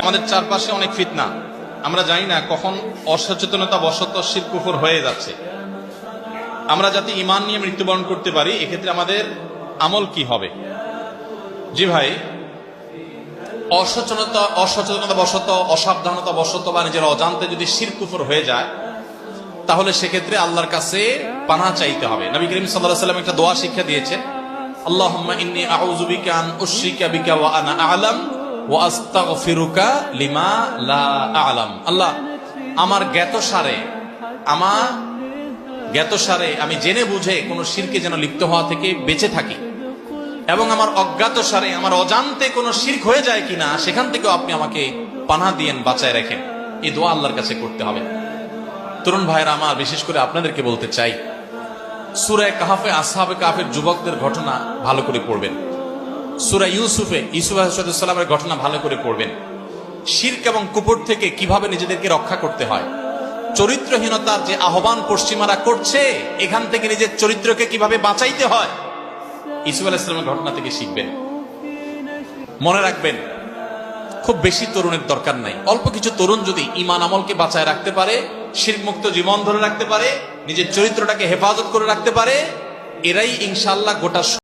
আমাদের চারপাশে অনেক ফিতনা। আমরা জানি না কখন অসচেতনতা বশত শির কুফর হয়ে যাচ্ছে। আমরা যাতে ইমান নিয়ে মৃত্যুবরণ করতে পারি, এক্ষেত্রে আমাদের আমল কি হবে? জি ভাই, অসচেতনতা অসচেতনতা বশত অসাবধানতা বশত বা নিজের অজান্তে যদি শির কুফর হয়ে যায়, তাহলে সেক্ষেত্রে আল্লাহর কাছে পানা চাইতে হবে। নবী করিম সাল্লাহ সাল্লাম একটা দোয়া শিক্ষা দিয়েছেন আল্লাহ ইন্নী আউযু বিকা আন উশরিকা বিকা ওয়া আনা আ'লাম লিমা লা আল্লাহ, আমার জ্ঞাত সারে আমার জ্ঞাত সারে আমি জেনে বুঝে কোনো শিরকে যেন লিপ্ত হওয়া থেকে বেঁচে থাকি। এবং আমার অজ্ঞাত সারে আমার অজান্তে কোনো শির্ক হয়ে যায় কিনা, সেখান থেকেও আপনি আমাকে পানা দিয়েন বাঁচায় রাখেন। এই দোয়া আল্লাহর কাছে করতে হবে। তরুণ ভাইরা আমার বিশেষ করে আপনাদেরকে বলতে চাই সুরায় কাহাফে আসহাবে কাহাফের যুবকদের ঘটনা ভালো করে পড়বেন। সুরা ইউসুফে ইউসুফ সাল্লামের ঘটনা ভালো করে পড়বেন। শির্ক এবং কুপুর থেকে কীভাবে নিজেদেরকে রক্ষা করতে হয়? চরিত্রহীনতার যে আহ্বান পশ্চিমারা করছে, এখান থেকে নিজের চরিত্রকে কীভাবে বাঁচাইতে হয়? ইসুফ আলাইসলামের ঘটনা থেকে শিখবেন। মনে রাখবেন, খুব বেশি তরুণের দরকার নাই। অল্প কিছু তরুণ যদি ইমান আমলকে বাঁচায় রাখতে পারে শিরক মুক্ত জীবন ধরে রাখতে পারে, নিজের চরিত্রটাকে হেফাজত করে রাখতে পারে, এরাই ইনশাল্লাহ গোটা